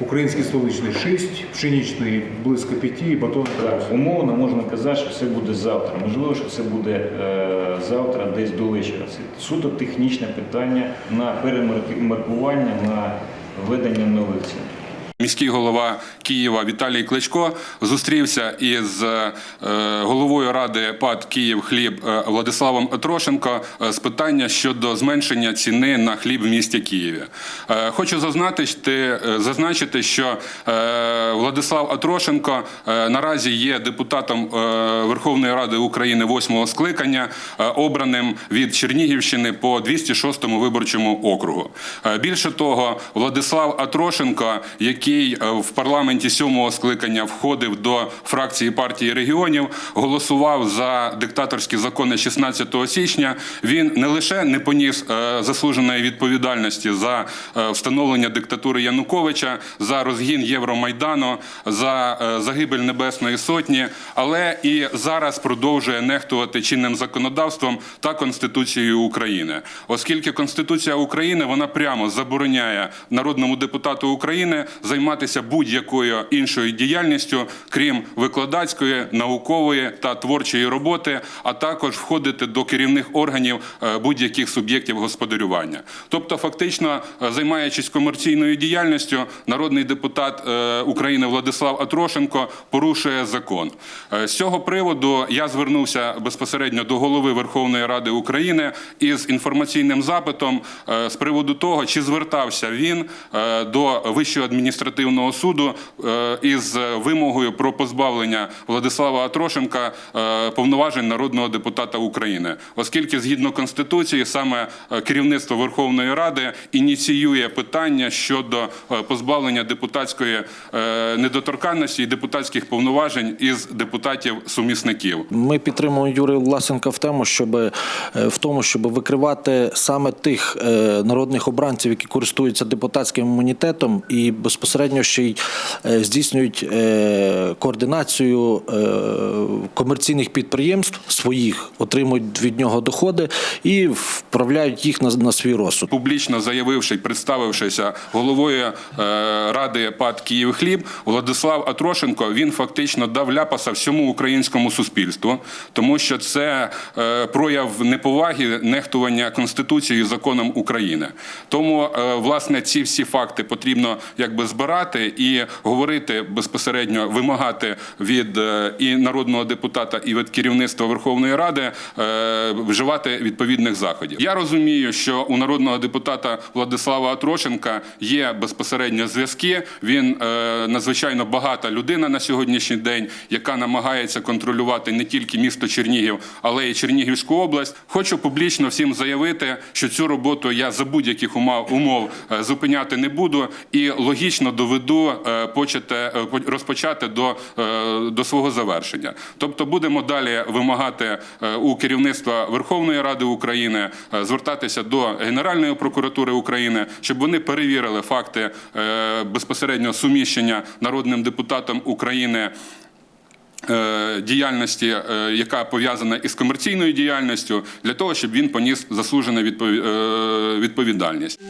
Український столичний 6, пшеничний близько 5 і батон Так, умовно можна казати, що це буде завтра. Можливо, що це буде е, завтра десь до вечора. Це суто технічне питання на перемаркування, на введення нових цін. Міський голова Києва Віталій Кличко зустрівся із е, головою ради ПАД Київ хліб е, Владиславом Трошенко е, з питання щодо зменшення ціни на хліб в місті Києві. Хочу зазначити, зазначити, що Владислав Атрошенко наразі є депутатом Верховної Ради України восьмого скликання, обраним від Чернігівщини по 206 виборчому округу. Більше того, Владислав Атрошенко, який е, в парламенті сьомого скликання входив до фракції партії регіонів, голосував за диктаторські закони 16 січня. Він не лише не поніс е, заслуженої відповідальності за е, встановлення диктатури Януковича, за розгін Євромайдану, за загибель Небесної Сотні, але і зараз продовжує нехтувати чинним законодавством та Конституцією України, оскільки Конституція України вона прямо забороняє народному депутату України займатися будь-якою іншою діяльністю, крім викладацької, наукової та творчої роботи, а також входити до керівних органів е, будь-яких суб'єктів господарювання. Тобто, фактично, е, займаючись комерційною діяльністю, народний депутат е, України Владислав Атрошенко порушує закон. З цього приводу я звернувся безпосередньо до голови Верховної Ради України із інформаційним запитом з приводу того, чи звертався він до Вищого адміністративного суду е, із вимогою про позбавлення Владислава Атрошенка е, повноважень народного депутата України, оскільки згідно конституції саме е, керівництво Верховної Ради ініціює питання щодо позбавлення депутатської недоторканності і депутатських повноважень із депутатів сумісників. Ми підтримуємо Юрія Власенка в тему, щоб в тому, щоб викривати саме тих народних обранців, які користуються депутатським імунітетом і безпосередньо ще й е, здійснюють е, координацію е, комерційних підприємств своїх, отримують від нього доходи і вправляють їх на, на свій розсуд. публічно заявивши представившися головою ради ПАД «Київхліб», Владислав Атрошенко він фактично дав ляпаса всьому українському суспільству, тому що це прояв неповаги, нехтування конституцією і законом України. Тому власне ці всі факти потрібно якби збирати і говорити безпосередньо, вимагати від е, і народного депутата, і від керівництва Верховної Ради е, вживати відповідних заходів. Я розумію, що у народного депутата Владислава Атрошенка є безпосередньо зв'язки. Він е, надзвичайно багата людина на сьогоднішній день, яка намагається контролювати не тільки місто Чернігів, але й Чернігівську область. Хочу публічно всім заявити, що цю роботу я за будь-яких умов, зупиняти не буду і логічно доведу е, почати, е, по- розпочати до, е, до свого завершення. Тобто будемо далі вимагати у керівництва Верховної Ради України звертатися до Генеральної прокуратури України, щоб вони перевірили факти е, безпосередньо суміщення народним депутатом України. Діяльності, яка пов'язана із комерційною діяльністю, для того, щоб він поніс заслужену відпові- відповідальність.